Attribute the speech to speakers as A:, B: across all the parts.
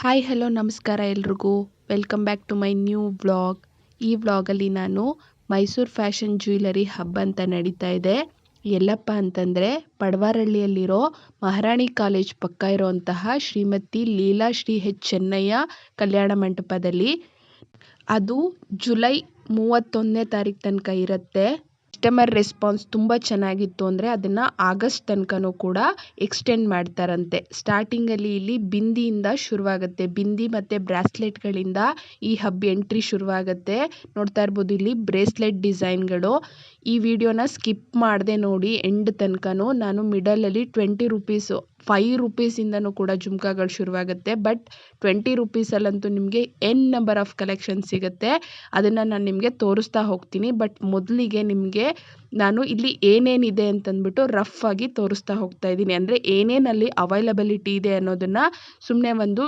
A: Hi hello ನಮಸ್ಕಾರ ಎಲ್ರಿಗೂ. Welcome back to my new vlog ಈ ವ್ಲಾಗಲ್ಲಿ ನಾನು ಮೈಸೂರು ಫ್ಯಾಷನ್ ಜ್ಯುವೆಲರಿ ಹಬ್ ಅಂತ ನಡೀತಾ ಇದೆ. ಎಲ್ಲಪ್ಪ ಅಂತಂದರೆ ಪಡವಾರಹಳ್ಳಿಯಲ್ಲಿರೋ ಮಹಾರಾಣಿ ಕಾಲೇಜ್ ಪಕ್ಕ ಇರೋಂತಹ ಶ್ರೀಮತಿ ಲೀಲಾ ಶ್ರೀ ಹೆಚ್ ಚೆನ್ನಯ್ಯ ಕಲ್ಯಾಣ ಮಂಟಪದಲ್ಲಿ. ಅದು ಜುಲೈ ಮೂವತ್ತೊಂದನೇ ತಾರೀಕು ತನಕ ಇರುತ್ತೆ. ಕಸ್ಟಮರ್ ರೆಸ್ಪಾನ್ಸ್ ತುಂಬ ಚೆನ್ನಾಗಿತ್ತು ಅಂದರೆ ಅದನ್ನು ಆಗಸ್ಟ್ ತನಕನೂ ಕೂಡ ಎಕ್ಸ್ಟೆಂಡ್ ಮಾಡ್ತಾರಂತೆ. ಸ್ಟಾರ್ಟಿಂಗಲ್ಲಿ ಇಲ್ಲಿ ಬಿಂದಿಯಿಂದ ಶುರುವಾಗುತ್ತೆ. ಬಿಂದಿ ಮತ್ತು ಬ್ರಾಸ್ಲೆಟ್ಗಳಿಂದ ಈ ಹಬ್ ಎಂಟ್ರಿ ಶುರುವಾಗುತ್ತೆ. ನೋಡ್ತಾ ಇರ್ಬೋದು ಇಲ್ಲಿ ಬ್ರೇಸ್ಲೆಟ್ ಡಿಸೈನ್ಗಳು. ಈ ವಿಡಿಯೋನ ಸ್ಕಿಪ್ ಮಾಡದೆ ನೋಡಿ, ಎಂಡ್ ತನಕನೂ ನಾನು ಮಿಡಲಲ್ಲಿ ಟ್ವೆಂಟಿ ರುಪೀಸು ಫೈವ್ ರುಪೀಸಿಂದನೂ ಕೂಡ ಜುಮ್ಕಾಗಳು ಶುರುವಾಗುತ್ತೆ. ಬಟ್ ಟ್ವೆಂಟಿ ರುಪೀಸಲ್ಲಂತೂ ನಿಮಗೆ ಎನ್ ನಂಬರ್ ಆಫ್ ಕಲೆಕ್ಷನ್ ಸಿಗುತ್ತೆ. ಅದನ್ನು ನಾನು ನಿಮಗೆ ತೋರಿಸ್ತಾ ಹೋಗ್ತೀನಿ. ಬಟ್ ಮೊದಲಿಗೆ ನಿಮಗೆ ನಾನು ಇಲ್ಲಿ ಏನೇನಿದೆ ಅಂತಂದ್ಬಿಟ್ಟು ರಫ್ ಆಗಿ ತೋರಿಸ್ತಾ ಹೋಗ್ತಾ ಇದ್ದೀನಿ. ಅಂದರೆ ಏನೇನಲ್ಲಿ ಅವೈಲಬಿಲಿಟಿ ಇದೆ ಅನ್ನೋದನ್ನು ಸುಮ್ಮನೆ ಒಂದು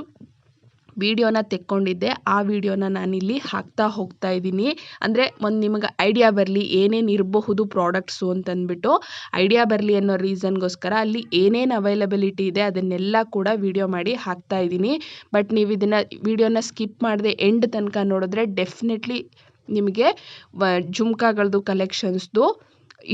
A: ವಿಡಿಯೋನ ತೆಕ್ಕೊಂಡಿದ್ದೆ. ಆ ವಿಡಿಯೋನ ನಾನಿಲ್ಲಿ ಹಾಕ್ತಾ ಹೋಗ್ತಾ ಇದ್ದೀನಿ. ಅಂದರೆ ಒಂದು ನಿಮಗೆ ಐಡಿಯಾ ಬರಲಿ, ಏನೇನು ಇರಬಹುದು ಪ್ರಾಡಕ್ಟ್ಸು ಅಂತಂದ್ಬಿಟ್ಟು. ಐಡಿಯಾ ಬರಲಿ ಅನ್ನೋ ರೀಸನ್ಗೋಸ್ಕರ ಅಲ್ಲಿ ಏನೇನು ಅವೈಲಬಿಲಿಟಿ ಇದೆ ಅದನ್ನೆಲ್ಲ ಕೂಡ ವಿಡಿಯೋ ಮಾಡಿ ಹಾಕ್ತಾ ಇದ್ದೀನಿ. ಬಟ್ ನೀವು ಇದನ್ನು ವಿಡಿಯೋನ ಸ್ಕಿಪ್ ಮಾಡದೆ ಎಂಡ್ ತನಕ ನೋಡಿದ್ರೆ ಡೆಫಿನೆಟ್ಲಿ ನಿಮಗೆ ಜುಮ್ಕಾಗಳದ್ದು ಕಲೆಕ್ಷನ್ಸ್ದು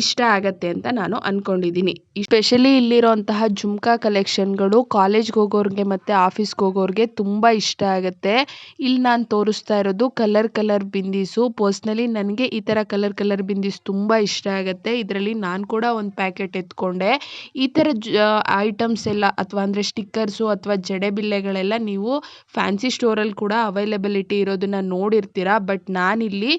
A: ಇಷ್ಟ ಆಗತ್ತೆ ಅಂತ ನಾನು ಅಂದ್ಕೊಂಡಿದ್ದೀನಿ ಸ್ಪೆಷಲಿ ಇಲ್ಲಿರೋಂತಹ ಜುಮ್ಕಾ ಕಲೆಕ್ಷನ್ಗಳು ಕಾಲೇಜ್ಗೆ ಹೋಗೋರಿಗೆ ಮತ್ತು ಆಫೀಸ್ಗೆ ಹೋಗೋರಿಗೆ ತುಂಬ ಇಷ್ಟ ಆಗುತ್ತೆ. ಇಲ್ಲಿ ನಾನು ತೋರಿಸ್ತಾ ಇರೋದು ಕಲರ್ ಕಲರ್ ಬಿಂದೀಸು ಪರ್ಸ್ನಲಿ ನನಗೆ ಈ ಥರ ಕಲರ್ ಕಲರ್ ಬಿಂದೀಸ್ ತುಂಬ ಇಷ್ಟ ಆಗುತ್ತೆ. ಇದರಲ್ಲಿ ನಾನು ಕೂಡ ಒಂದು ಪ್ಯಾಕೆಟ್ ಎತ್ಕೊಂಡೆ. ಈ ಥರ ಐಟಮ್ಸ್ ಎಲ್ಲ ಅಥವಾ ಅಂದರೆ ಸ್ಟಿಕ್ಕರ್ಸು ಅಥವಾ ಜಡೆಬಿಲ್ಲೆಗಳೆಲ್ಲ ನೀವು ಫ್ಯಾನ್ಸಿ ಸ್ಟೋರಲ್ಲಿ ಕೂಡ ಅವೈಲಬಿಲಿಟಿ ಇರೋದನ್ನ ನೋಡಿರ್ತೀರ. ಬಟ್ ನಾನಿಲ್ಲಿ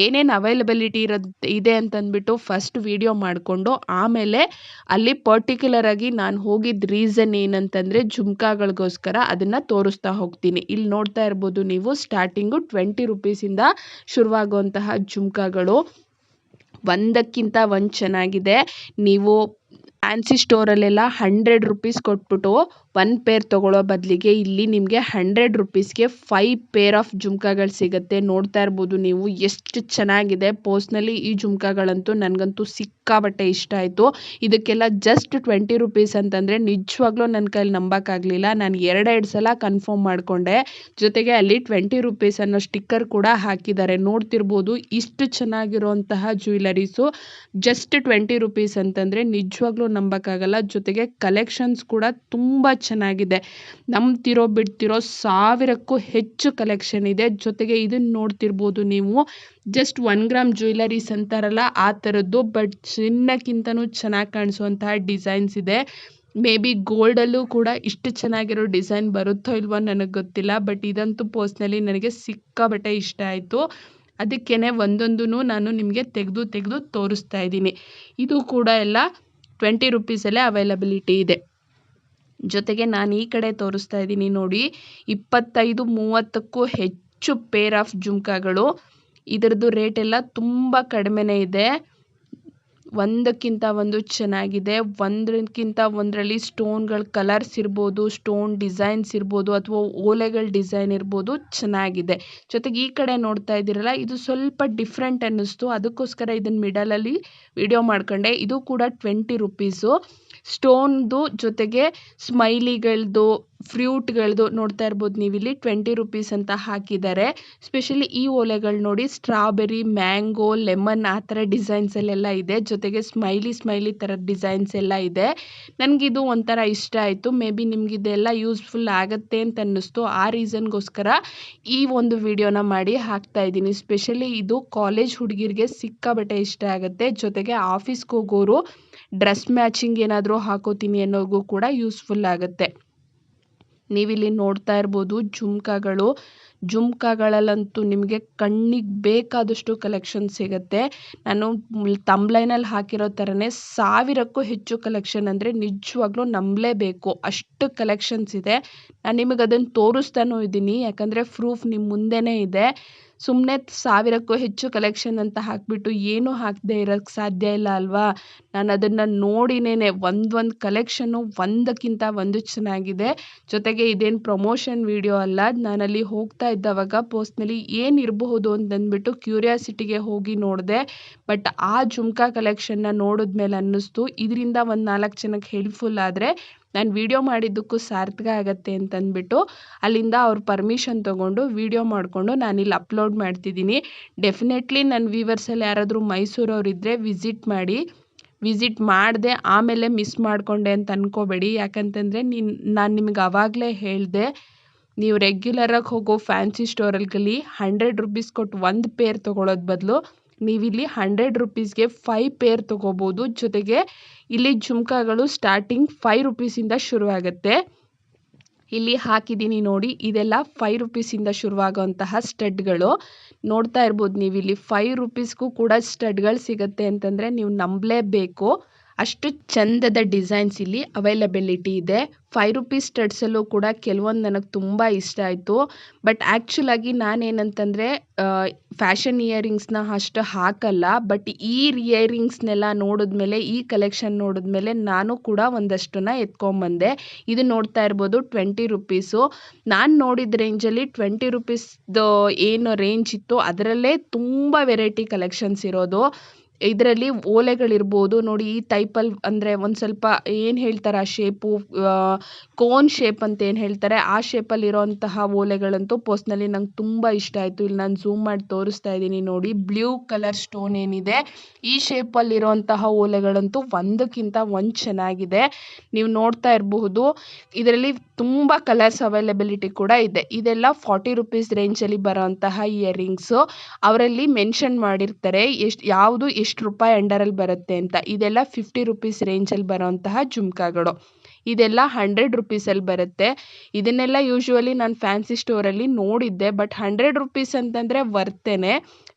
A: ಏನೇನು ಅವೈಲಬಿಲಿಟಿ ಇರೋದು ಇದೆ ಅಂತಂದ್ಬಿಟ್ಟು ಫಸ್ಟ್ ವಿಡಿಯೋ ಮಾಡಿಕೊಂಡು ಆಮೇಲೆ ಅಲ್ಲಿ ಪರ್ಟಿಕ್ಯುಲರ್ ಆಗಿ ನಾನು ಹೋಗಿದ್ದ ರೀಸನ್ ಏನಂತಂದರೆ ಜುಮ್ಕಾಗಳಿಗೋಸ್ಕರ ಅದನ್ನು ತೋರಿಸ್ತಾ ಹೋಗ್ತೀನಿ. ಇಲ್ಲಿ ನೋಡ್ತಾ ಇರ್ಬೋದು ನೀವು ಸ್ಟಾರ್ಟಿಂಗು ಟ್ವೆಂಟಿ ರುಪೀಸಿಂದ ಶುರುವಾಗುವಂತಹ ಜುಮ್ಕಾಗಳು ಒಂದಕ್ಕಿಂತ ಒಂದು ಚೆನ್ನಾಗಿದೆ. ನೀವು ಫ್ಯಾನ್ಸಿ ಸ್ಟೋರಲ್ಲೆಲ್ಲ ಹಂಡ್ರೆಡ್ ರುಪೀಸ್ ಕೊಟ್ಬಿಟ್ಟು ಒನ್ ಪೇರ್ ತೊಗೊಳ್ಳೋ ಬದಲಿಗೆ ಇಲ್ಲಿ ನಿಮಗೆ ಹಂಡ್ರೆಡ್ ರುಪೀಸ್ಗೆ ಫೈವ್ ಪೇರ್ ಆಫ್ ಜುಮ್ಕಾಗಳು ಸಿಗುತ್ತೆ. ನೋಡ್ತಾ ಇರ್ಬೋದು ನೀವು ಎಷ್ಟು ಚೆನ್ನಾಗಿದೆ. ಪೋಸ್ಟ್ನಲ್ಲಿ ಈ ಜುಮ್ಕಾಗಳಂತೂ ನನಗಂತೂ ಸಿಕ್ಕಾಬಟ್ಟೆ ಇಷ್ಟ ಆಯಿತು. ಇದಕ್ಕೆಲ್ಲ ಜಸ್ಟ್ ಟ್ವೆಂಟಿ ರುಪೀಸ್ ಅಂತಂದರೆ ನಿಜವಾಗ್ಲೂ ನನ್ನ ಕೈಲಿ ನಂಬೋಕ್ಕಾಗಲಿಲ್ಲ. ನಾನು ಎರಡೆರಡು ಸಲ ಕನ್ಫರ್ಮ್ ಮಾಡಿಕೊಂಡೆ. ಜೊತೆಗೆ ಅಲ್ಲಿ ಟ್ವೆಂಟಿ ರುಪೀಸ್ ಅನ್ನೋ ಸ್ಟಿಕ್ಕರ್ ಕೂಡ ಹಾಕಿದ್ದಾರೆ. ನೋಡ್ತಿರ್ಬೋದು ಇಷ್ಟು ಚೆನ್ನಾಗಿರೋಂತಹ ಜ್ಯುವೆಲರೀಸು ಜಸ್ಟ್ ಟ್ವೆಂಟಿ ರುಪೀಸ್ ಅಂತಂದರೆ ನಿಜವಾಗ್ಲೂ ನಂಬೋಕ್ಕಾಗಲ್ಲ. ಜೊತೆಗೆ ಕಲೆಕ್ಷನ್ಸ್ ಕೂಡ ತುಂಬ ಚೆನ್ನಾಗಿದೆ. ನಂಬ್ತಿರೋ, ಬಿಡ್ತಿರೋ ಸಾವಿರಕ್ಕೂ ಹೆಚ್ಚು ಕಲೆಕ್ಷನ್ ಇದೆ. ಜೊತೆಗೆ ಇದನ್ನು ನೋಡ್ತಿರ್ಬೋದು ನೀವು. ಜಸ್ಟ್ ಒನ್ ಗ್ರಾಮ್ ಜ್ಯುವೆಲರೀಸ್ ಅಂತಾರಲ್ಲ, ಆ ಥರದ್ದು ಬಟ್ ಚಿನ್ನಕ್ಕಿಂತನೂ ಚೆನ್ನಾಗಿ ಕಾಣಿಸುವಂತಹ ಡಿಸೈನ್ಸ್ ಇದೆ. ಮೇ ಬಿ ಗೋಲ್ಡಲ್ಲೂ ಕೂಡ ಇಷ್ಟು ಚೆನ್ನಾಗಿರೋ ಡಿಸೈನ್ ಬರುತ್ತೋ ಇಲ್ವೋ ನನಗೆ ಗೊತ್ತಿಲ್ಲ ಬಟ್ ಇದಂತೂ ಪೋಸ್ಟ್ನಲ್ಲಿ ನನಗೆ ಸಿಕ್ಕಾಬಟ್ಟೆ ಇಷ್ಟ ಆಯಿತು. ಅದಕ್ಕೇ ಒಂದೊಂದೂ ನಾನು ನಿಮಗೆ ತೆಗೆದು ತೆಗೆದು ತೋರಿಸ್ತಾ ಇದ್ದೀನಿ. ಇದು ಕೂಡ ಎಲ್ಲ ಟ್ವೆಂಟಿ ರುಪೀಸಲ್ಲೇ ಅವೈಲಬಿಲಿಟಿ ಇದೆ. ಜೊತೆಗೆ ನಾನು ಈ ಕಡೆ ತೋರಿಸ್ತಾ ಇದ್ದೀನಿ ನೋಡಿ, ಇಪ್ಪತ್ತೈದು, ಮೂವತ್ತಕ್ಕೂ ಹೆಚ್ಚು ಪೇರ್ ಆಫ್ ಜುಮ್ಕಾಗಳು. ಇದರದ್ದು ರೇಟ್ ಎಲ್ಲ ತುಂಬ ಕಡಿಮೆನೇ ಇದೆ. ಒಂದಕ್ಕಿಂತ ಒಂದು ಚೆನ್ನಾಗಿದೆ ಒಂದಕ್ಕಿಂತ ಒಂದರಲ್ಲಿ ಸ್ಟೋನ್ಗಳ ಕಲರ್ಸ್ ಇರ್ಬೋದು ಸ್ಟೋನ್ ಡಿಸೈನ್ಸ್ ಇರ್ಬೋದು ಅಥವಾ ಓಲೆಗಳ ಡಿಸೈನ್ ಇರ್ಬೋದು ಚೆನ್ನಾಗಿದೆ. ಜೊತೆಗೆ ಈ ಕಡೆ ನೋಡ್ತಾ ಇದ್ದೀರಲ್ಲ, ಇದು ಸ್ವಲ್ಪ ಡಿಫ್ರೆಂಟ್ ಅನ್ನಿಸ್ತು. ಅದಕ್ಕೋಸ್ಕರ ಇದನ್ನು ಮಿಡಲಲ್ಲಿ ವಿಡಿಯೋ ಮಾಡ್ಕೊಂಡೆ. ಇದು ಕೂಡ ಟ್ವೆಂಟಿ ರುಪೀಸು ಸ್ಟೋನ್ದು ಜೊತೆಗೆ ಸ್ಮೈಲಿಗಳದ್ದು ಫ್ರೂಟ್ಗಳದ್ದು ನೋಡ್ತಾ ಇರ್ಬೋದು ನೀವಿಲ್ಲಿ ಟ್ವೆಂಟಿ ರುಪೀಸ್ ಅಂತ ಹಾಕಿದ್ದಾರೆ. ಸ್ಪೆಷಲಿ ಈ ಓಲೆಗಳು ನೋಡಿ, ಸ್ಟ್ರಾಬೆರಿ, ಮ್ಯಾಂಗೋ, ಲೆಮನ್ ಆ ಥರ ಡಿಸೈನ್ಸಲ್ಲೆಲ್ಲ ಇದೆ. ಜೊತೆಗೆ ಸ್ಮೈಲಿ ಸ್ಮೈಲಿ ಥರದ ಡಿಸೈನ್ಸ್ ಎಲ್ಲ ಇದೆ. ನನಗಿದು ಒಂಥರ ಇಷ್ಟ ಆಯಿತು. ಮೇ ಬಿ ನಿಮಗಿದೆಲ್ಲ ಯೂಸ್ಫುಲ್ ಆಗುತ್ತೆ ಅಂತ ಅನ್ನಿಸ್ತು. ಆ ರೀಸನ್ಗೋಸ್ಕರ ಈ ಒಂದು ವಿಡಿಯೋನ ಮಾಡಿ ಹಾಕ್ತಾ ಇದ್ದೀನಿ. ಸ್ಪೆಷಲಿ ಇದು ಕಾಲೇಜ್ ಹುಡುಗಿರಿಗೆ ಸಿಕ್ಕಾಬಟ್ಟೆ ಇಷ್ಟ ಆಗುತ್ತೆ. ಜೊತೆಗೆ ಆಫೀಸ್ಗೆ ಹೋಗೋರು ಡ್ರೆಸ್ ಮ್ಯಾಚಿಂಗ್ ಏನಾದರೂ ಹಾಕೋತೀನಿ ಅನ್ನೋಗೂ ಕೂಡ ಯೂಸ್ಫುಲ್ ಆಗುತ್ತೆ. ನೀವಿಲ್ಲಿ ನೋಡ್ತಾ ಇರ್ಬೋದು ಜುಮ್ಕಾಗಳು. ಜುಮ್ಕಾಗಳಲ್ಲಂತೂ ನಿಮಗೆ ಕಣ್ಣಿಗೆ ಬೇಕಾದಷ್ಟು ಕಲೆಕ್ಷನ್ ಸಿಗುತ್ತೆ. ನಾನು ತಂಬ್ಲೈನಲ್ಲಿ ಹಾಕಿರೋ ಥರನೇ ಸಾವಿರಕ್ಕೂ ಹೆಚ್ಚು ಕಲೆಕ್ಷನ್ ಅಂದರೆ ನಿಜವಾಗ್ಲೂ ನಂಬಲೇಬೇಕು. ಅಷ್ಟು ಕಲೆಕ್ಷನ್ಸ್ ಇದೆ. ನಾನು ನಿಮಗೆ ಅದನ್ನು ತೋರಿಸ್ತಾನೂ ಇದ್ದೀನಿ. ಯಾಕಂದರೆ ಪ್ರೂಫ್ ನಿಮ್ಮ ಮುಂದೆನೇ ಇದೆ. ಸುಮ್ಮನೆ ಸಾವಿರಕ್ಕೂ ಹೆಚ್ಚು ಕಲೆಕ್ಷನ್ ಅಂತ ಹಾಕಿಬಿಟ್ಟು ಏನೂ ಹಾಕದೆ ಇರೋಕ್ಕೆ ಸಾಧ್ಯ ಇಲ್ಲ ಅಲ್ವಾ? ನಾನು ಅದನ್ನು ನೋಡಿನೇ ಒಂದೊಂದು ಕಲೆಕ್ಷನ್ನು ಒಂದಕ್ಕಿಂತ ಒಂದು ಚೆನ್ನಾಗಿದೆ. ಜೊತೆಗೆ ಇದೇನು ಪ್ರಮೋಷನ್ ವಿಡಿಯೋ ಅಲ್ಲ, ನಾನಲ್ಲಿ ಹೋಗ್ತಾ ಇದ್ದವಾಗ ಪೋಸ್ಟ್ನಲ್ಲಿ ಏನಿರಬಹುದು ಅಂತಂದ್ಬಿಟ್ಟು ಕ್ಯೂರಿಯಾಸಿಟಿಗೆ ಹೋಗಿ ನೋಡಿದೆ. ಬಟ್ ಆ ಜುಮ್ಕಾ ಕಲೆಕ್ಷನ್ನ ನೋಡಿದ್ಮೇಲೆ ಅನ್ನಿಸ್ತು. ಇದರಿಂದ ಒಂದು ನಾಲ್ಕು ಜನಕ್ಕೆ ಹೆಲ್ಪ್ಫುಲ್ ಆದರೆ ನಾನು ವೀಡಿಯೋ ಮಾಡಿದ್ದಕ್ಕೂ ಸಾರ್ಥಕ ಆಗತ್ತೆ ಅಂತಂದ್ಬಿಟ್ಟು ಅಲ್ಲಿಂದ ಅವ್ರ ಪರ್ಮಿಷನ್ ತೊಗೊಂಡು ವೀಡಿಯೋ ಮಾಡಿಕೊಂಡು ಇಲ್ಲಿ ಅಪ್ಲೋಡ್ ಮಾಡ್ತಿದ್ದೀನಿ. ಡೆಫಿನೆಟ್ಲಿ ನನ್ನ ವ್ಯೂವರ್ಸಲ್ಲಿ ಯಾರಾದರೂ ಮೈಸೂರವರಿದ್ದರೆ ವಿಸಿಟ್ ಮಾಡಿ ವಿಸಿಟ್ ಮಾಡಿದೆ ಆಮೇಲೆ ಮಿಸ್ ಮಾಡಿಕೊಂಡೆ ಅಂತ ಅಂದ್ಕೋಬೇಡಿ ಯಾಕಂತಂದರೆ ನೀನು, ನಾನು ನಿಮ್ಗೆ ಆವಾಗಲೇ ಹೇಳಿದೆ, ನೀವು ರೆಗ್ಯುಲರಾಗಿ ಹೋಗೋ ಫ್ಯಾನ್ಸಿ ಸ್ಟೋರಲ್ಲಿ ಹಂಡ್ರೆಡ್ ರುಪೀಸ್ ಕೊಟ್ಟು ಒಂದು ಪೇರ್ ತೊಗೊಳೋದು ಬದಲು ನೀವಿಲ್ಲಿ ಹಂಡ್ರೆಡ್ ರುಪೀಸ್ಗೆ ಫೈವ್ ಪೇರ್ ತೊಗೋಬೋದು. ಜೊತೆಗೆ ಇಲ್ಲಿ ಜುಮ್ಕಾಗಳು ಸ್ಟಾರ್ಟಿಂಗ್ ಫೈವ್ ರುಪೀಸಿಂದ ಶುರುವಾಗುತ್ತೆ. ಇಲ್ಲಿ ಹಾಕಿದ್ದೀನಿ ನೋಡಿ, ಇದೆಲ್ಲ ಫೈವ್ ರುಪೀಸಿಂದ ಶುರುವಾಗುವಂತಹ ಸ್ಟಡ್ಗಳು. ನೋಡ್ತಾ ಇರ್ಬೋದು ನೀವಿಲ್ಲಿ ಫೈವ್ ರುಪೀಸ್ಗೂ ಕೂಡ ಸ್ಟಡ್ಗಳು ಸಿಗುತ್ತೆ ಅಂತಂದರೆ ನೀವು ನಂಬಲೇಬೇಕು. ಅಷ್ಟು ಚಂದದ ಡಿಸೈನ್ಸ್ ಇಲ್ಲಿ ಅವೈಲಬಿಲಿಟಿ ಇದೆ. ಫೈವ್ ರುಪೀಸ್ ಸ್ಟಡ್ಸಲ್ಲೂ ಕೂಡ ಕೆಲವೊಂದು ನನಗೆ ತುಂಬ ಇಷ್ಟ ಆಯಿತು. ಬಟ್ ಆ್ಯಕ್ಚುಲಾಗಿ ನಾನೇನಂತಂದರೆ ಫ್ಯಾಷನ್ ಇಯರಿಂಗ್ಸ್ನ ಅಷ್ಟು ಹಾಕಲ್ಲ. ಬಟ್ ಈ ಇಯರಿಂಗ್ಸ್ನೆಲ್ಲ ನೋಡಿದ್ಮೇಲೆ, ಈ ಕಲೆಕ್ಷನ್ ನೋಡಿದ್ಮೇಲೆ ನಾನು ಕೂಡ ಒಂದಷ್ಟನ್ನು ಎತ್ಕೊಂಬಂದೆ. ಇದು ನೋಡ್ತಾ ಇರ್ಬೋದು ಟ್ವೆಂಟಿ ರುಪೀಸು ನಾನು ನೋಡಿದ ರೇಂಜಲ್ಲಿ ಟ್ವೆಂಟಿ ರುಪೀಸ್ದು ಏನು ರೇಂಜ್ ಇತ್ತು ಅದರಲ್ಲೇ ತುಂಬ ವೆರೈಟಿ ಕಲೆಕ್ಷನ್ಸ್ ಇರೋದು. ಇದರಲ್ಲಿ ಓಲೆಗಳಿರ್ಬೋದು, ನೋಡಿ ಈ ಟೈಪಲ್ಲಿ ಅಂದರೆ ಒಂದು ಸ್ವಲ್ಪ ಏನು ಹೇಳ್ತಾರೆ ಆ ಶೇಪು ಕೋನ್ ಶೇಪ್ ಅಂತ ಏನು ಹೇಳ್ತಾರೆ, ಆ ಶೇಪಲ್ಲಿರೋಂತಹ ಓಲೆಗಳಂತೂ ಪರ್ಸ್ನಲಿ ನಂಗೆ ತುಂಬ ಇಷ್ಟ ಆಯಿತು. ಇಲ್ಲಿ ನಾನು ಝೂಮ್ ಮಾಡಿ ತೋರಿಸ್ತಾ ಇದ್ದೀನಿ ನೋಡಿ ಬ್ಲೂ ಕಲರ್ ಸ್ಟೋನ್ ಏನಿದೆ, ಈ ಶೇಪಲ್ಲಿರೋಂತಹ ಓಲೆಗಳಂತೂ ಒಂದಕ್ಕಿಂತ ಒಂದು ಚೆನ್ನಾಗಿದೆ. ನೀವು ನೋಡ್ತಾ ಇರಬಹುದು, ಇದರಲ್ಲಿ ತುಂಬ ಕಲರ್ಸ್ ಅವೈಲಬಿಲಿಟಿ ಕೂಡ ಇದೆ. ಇದೆಲ್ಲ ಫಾರ್ಟಿ ರುಪೀಸ್ ರೇಂಜಲ್ಲಿ ಬರೋಂತಹ ಇಯರಿಂಗ್ಸು ಅವರಲ್ಲಿ ಮೆನ್ಷನ್ ಮಾಡಿರ್ತಾರೆ, ಎಷ್ಟು, ಯಾವುದು ಎಷ್ಟು ರೂಪಾಯಿ ಅಂಡರಲ್ಲಿ ಬರುತ್ತೆ ಅಂತ. ಇದೆಲ್ಲ ಫಿಫ್ಟಿ ರುಪೀಸ್ ರೇಂಜಲ್ಲಿ ಬರೋಂತಹ ಜುಮ್ಕಾಗಳು. ಇದೆಲ್ಲ ಹಂಡ್ರೆಡ್ ರುಪೀಸಲ್ಲಿ ಬರುತ್ತೆ. ಇದನ್ನೆಲ್ಲ ಯೂಶ್ವಲಿ ನಾನು ಫ್ಯಾನ್ಸಿ ಸ್ಟೋರಲ್ಲಿ ನೋಡಿದ್ದೆ ಬಟ್ ಹಂಡ್ರೆಡ್ ರುಪೀಸ್ ಅಂತಂದರೆ ವರ್ತೇನೆ.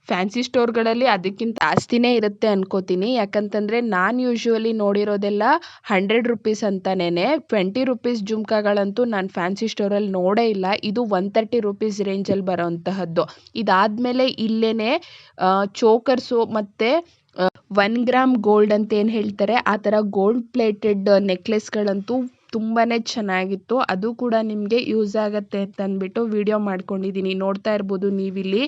A: ಫ್ಯಾನ್ಸಿ ಸ್ಟೋರ್ಗಳಲ್ಲಿ ಅದಕ್ಕಿಂತ ಜಾಸ್ತಿನೇ ಇರುತ್ತೆ ಅನ್ಕೋತೀನಿ. ಯಾಕಂತಂದರೆ ನಾನು ಯೂಶ್ವಲಿ ನೋಡಿರೋದೆಲ್ಲ ಹಂಡ್ರೆಡ್ ರುಪೀಸ್ ಅಂತಲೇ ಟ್ವೆಂಟಿ ರುಪೀಸ್ ಜುಮ್ಕಾಗಳಂತೂ ನಾನು ಫ್ಯಾನ್ಸಿ ಸ್ಟೋರಲ್ಲಿ ನೋಡೇ ಇಲ್ಲ. ಇದು ಒನ್ ತರ್ಟಿ ರುಪೀಸ್ ರೇಂಜಲ್ಲಿ ಬರೋವಂತಹದ್ದು ಇದಾದಮೇಲೆ ಇಲ್ಲೇ ಚೋಕರ್ಸು ಮತ್ತು ಒನ್ ಗ್ರಾಮ್ ಗೋಲ್ಡ್ ಅಂತ ಏನು ಹೇಳ್ತಾರೆ, ಆ ಥರ ಗೋಲ್ಡ್ ಪ್ಲೇಟೆಡ್ ನೆಕ್ಲೆಸ್ಗಳಂತೂ ತುಂಬಾ ಚೆನ್ನಾಗಿತ್ತು. ಅದು ಕೂಡ ನಿಮಗೆ ಯೂಸ್ ಆಗುತ್ತೆ ಅಂತ ಅಂದ್ಬಿಟ್ಟು ವಿಡಿಯೋ ಮಾಡ್ಕೊಂಡಿದ್ದೀನಿ ನೋಡ್ತಾ ಇರ್ಬೋದು ನೀವಿಲ್ಲಿ.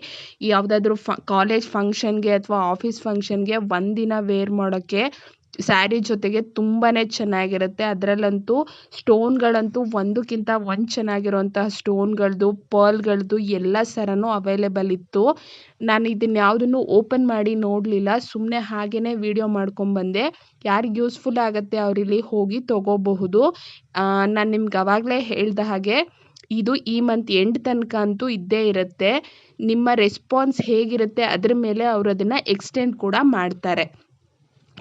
A: ಯಾವುದಾದ್ರೂ ಫ ಕಾಲೇಜ್ ಫಂಕ್ಷನ್ಗೆ ಅಥವಾ ಆಫೀಸ್ ಫಂಕ್ಷನ್ಗೆ ಒಂದಿನ ವೇರ್ ಮಾಡೋಕ್ಕೆ ಸ್ಯಾರಿ ಜೊತೆಗೆ ತುಂಬಾ ಚೆನ್ನಾಗಿರುತ್ತೆ. ಅದರಲ್ಲಂತೂ ಸ್ಟೋನ್ಗಳಂತೂ ಒಂದಕ್ಕಿಂತ ಒಂದು ಚೆನ್ನಾಗಿರುವಂತಹ ಸ್ಟೋನ್ಗಳದ್ದು ಪರ್ಲ್ಗಳದ್ದು ಎಲ್ಲ ಸರನೂ ಅವೈಲೇಬಲ್ ಇತ್ತು. ನಾನು ಇದನ್ನು ಯಾವುದನ್ನು ಓಪನ್ ಮಾಡಿ ನೋಡಲಿಲ್ಲ. ಸುಮ್ಮನೆ ಹಾಗೇ ವೀಡಿಯೋ ಮಾಡ್ಕೊಂಬಂದೆ ಯಾರಿಗೆ ಯೂಸ್ಫುಲ್ ಆಗುತ್ತೆ ಅವರಿಲ್ಲಿ ಹೋಗಿ ತೊಗೋಬಹುದು. ನಾನು ನಿಮ್ಗೆ ಅವಾಗಲೇ ಹೇಳ್ದ ಹಾಗೆ ಇದು ಈ ಮಂತ್ ಎಂಡ್ ತನಕ ಅಂತೂ ಇದ್ದೇ ಇರುತ್ತೆ. ನಿಮ್ಮ ರೆಸ್ಪಾನ್ಸ್ ಹೇಗಿರುತ್ತೆ ಅದ್ರ ಮೇಲೆ ಅವರು ಅದನ್ನು ಎಕ್ಸ್ಟೆಂಡ್ ಕೂಡ ಮಾಡ್ತಾರೆ.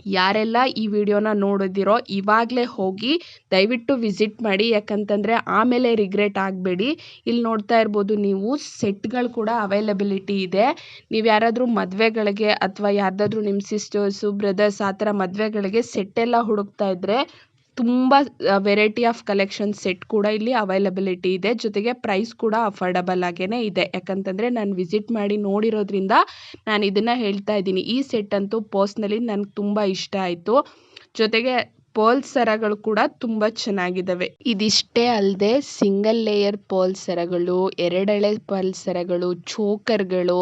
A: ಯಾರೆಲ್ಲ ಈ ವಿಡಿಯೋನ ನೋಡಿದಿರೋ ಇವಾಗಲೇ ಹೋಗಿ ದಯವಿಟ್ಟು ವಿಸಿಟ್ ಮಾಡಿ. ಯಾಕಂತಂದರೆ ಆಮೇಲೆ ರಿಗ್ರೆಟ್ ಆಗಬೇಡಿ. ಇಲ್ಲಿ ನೋಡ್ತಾ ಇರ್ಬೋದು ನೀವು ಸೆಟ್ಗಳು ಕೂಡ ಅವೈಲಬಿಲಿಟಿ ಇದೆ. ನೀವು ಯಾರಾದರೂ ಮದುವೆಗಳಿಗೆ ಅಥವಾ ಯಾರ್ದಾದ್ರೂ ನಿಮ್ಮ ಸಿಸ್ಟರ್ಸು ಬ್ರದರ್ಸ್ ಆ ಥರ ಮದುವೆಗಳಿಗೆ ಸೆಟ್ಟೆಲ್ಲ ಹುಡುಕ್ತಾ ಇದ್ದರೆ ತುಂಬ ವೆರೈಟಿ ಆಫ್ ಕಲೆಕ್ಷನ್ ಸೆಟ್ ಕೂಡ ಇಲ್ಲಿ ಅವೈಲಬಿಲಿಟಿ ಇದೆ. ಜೊತೆಗೆ ಪ್ರೈಸ್ ಕೂಡ ಅಫೋರ್ಡಬಲ್ ಆಗೇ ಇದೆ. ಯಾಕಂತಂದರೆ ನಾನು ವಿಸಿಟ್ ಮಾಡಿ ನೋಡಿರೋದ್ರಿಂದ ನಾನು ಇದನ್ನು ಹೇಳ್ತಾ ಇದ್ದೀನಿ. ಈ ಸೆಟ್ ಅಂತೂ ಪರ್ಸ್ನಲಿ ನನಗೆ ತುಂಬ ಇಷ್ಟ ಆಯಿತು. ಜೊತೆಗೆ ಪರ್ಲ್ ಸರಗಳು ಕೂಡ ತುಂಬಾ ಚೆನ್ನಾಗಿದಾವೆ ಇದಿಷ್ಟೇ ಅಲ್ಲದೆ ಸಿಂಗಲ್ ಲೇಯರ್ ಪರ್ಲ್ ಸರಗಳು, ಎರಡೆಳೆ ಪರ್ಲ್ ಸರಗಳು, ಚೋಕರ್ಗಳು,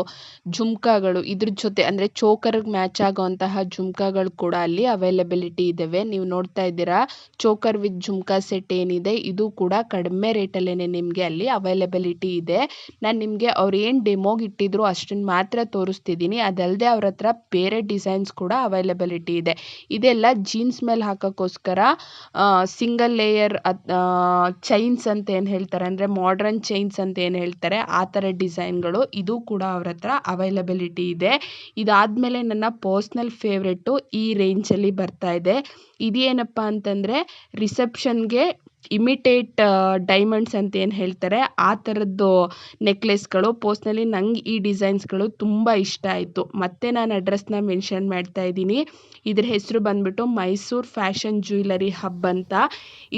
A: ಜುಮ್ಕಾಗಳು, ಇದ್ರ ಜೊತೆ ಅಂದ್ರೆ ಚೋಕರ್ ಮ್ಯಾಚ್ ಆಗುವಂತಹ ಜುಮ್ಕಾಗಳು ಕೂಡ ಅಲ್ಲಿ ಅವೈಲಬಿಲಿಟಿ ಇದಾವೆ. ನೀವು ನೋಡ್ತಾ ಇದ್ದೀರಾ, ಚೋಕರ್ ವಿತ್ ಜುಮ್ಕಾ ಸೆಟ್ ಏನಿದೆ, ಇದು ಕೂಡ ಕಡಿಮೆ ರೇಟಲ್ಲೇನೆ ನಿಮಗೆ ಅಲ್ಲಿ ಅವೈಲಬಿಲಿಟಿ ಇದೆ. ನಾನು ನಿಮಗೆ ಅವ್ರು ಏನ್ ಡೆಮೋಗೆ ಇಟ್ಟಿದ್ರು ಅಷ್ಟನ್ನು ಮಾತ್ರ ತೋರಿಸ್ತಿದ್ದೀನಿ ಅದಲ್ಲದೆ ಅವ್ರ ಹತ್ರ ಬೇರೆ ಡಿಸೈನ್ಸ್ ಕೂಡ ಅವೈಲಬಿಲಿಟಿ ಇದೆ. ಇದೆಲ್ಲ ಜೀನ್ಸ್ ಮೇಲೆ ಹಾಕೋಕ್ಕೋಸ್ಕರ ಸಿಂಗಲ್ ಲೇಯರ್ ಚೈನ್ಸ್ ಅಂತ ಏನು ಹೇಳ್ತಾರೆ ಅಂದರೆ ಮಾಡ್ರನ್ ಚೈನ್ಸ್ ಅಂತ ಏನು ಹೇಳ್ತಾರೆ, ಆ ಥರ ಡಿಸೈನ್ಗಳು ಇದು ಕೂಡ ಅವ್ರ ಹತ್ರ ಅವೈಲಬಿಲಿಟಿ ಇದೆ. ಇದಾದಮೇಲೆ ನನ್ನ ಪರ್ಸ್ನಲ್ ಫೇವ್ರೇಟು ಈ ರೇಂಜಲ್ಲಿ ಬರ್ತಾ ಇದೆ. ಇದೇನಪ್ಪ ಅಂತಂದರೆ ರಿಸೆಪ್ಷನ್ಗೆ ಇಮಿಟೇಟ್ ಡೈಮಂಡ್ಸ್ ಅಂತ ಏನು ಹೇಳ್ತಾರೆ, ಆ ಥರದ್ದು ನೆಕ್ಲೆಸ್ಗಳು ಪೋಸ್ಟ್ನಲ್ಲಿ ನಂಗೆ ಈ ಡಿಸೈನ್ಸ್ಗಳು ತುಂಬ ಇಷ್ಟ ಆಯಿತು. ಮತ್ತೆ ನಾನು ಅಡ್ರೆಸ್ನ ಮೆನ್ಷನ್ ಮಾಡ್ತಾ ಇದ್ದೀನಿ. ಇದ್ರ ಹೆಸರು ಬಂದ್ಬಿಟ್ಟು ಮೈಸೂರು ಫ್ಯಾಷನ್ ಜ್ಯುವೆಲರಿ ಹಬ್ ಅಂತ.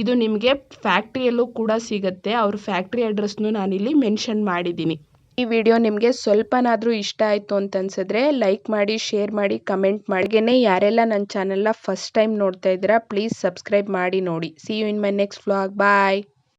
A: ಇದು ನಿಮಗೆ ಫ್ಯಾಕ್ಟ್ರಿಯಲ್ಲೂ ಕೂಡ ಸಿಗುತ್ತೆ. ಅವ್ರ ಫ್ಯಾಕ್ಟ್ರಿ ಅಡ್ರೆಸ್ನು ನಾನಿಲ್ಲಿ ಮೆನ್ಷನ್ ಮಾಡಿದ್ದೀನಿ. ಈ ವಿಡಿಯೋ ನಿಮಗೆ ಸ್ವಲ್ಪನಾದರೂ ಇಷ್ಟ ಆಯಿತು ಅಂತ ಅನ್ಸಿದ್ರೆ ಲೈಕ್ ಮಾಡಿ ಶೇರ್ ಮಾಡಿ ಕಮೆಂಟ್ ಮಾಡಿಗೇನೆ ಯಾರೆಲ್ಲ ನನ್ನ ಚಾನೆಲ್ನ ಫಸ್ಟ್ ಟೈಮ್ ನೋಡ್ತಾ ಇದ್ದೀರಾ ಪ್ಲೀಸ್ ಸಬ್ಸ್ಕ್ರೈಬ್ ಮಾಡಿ ನೋಡಿ. See you in my next vlog bye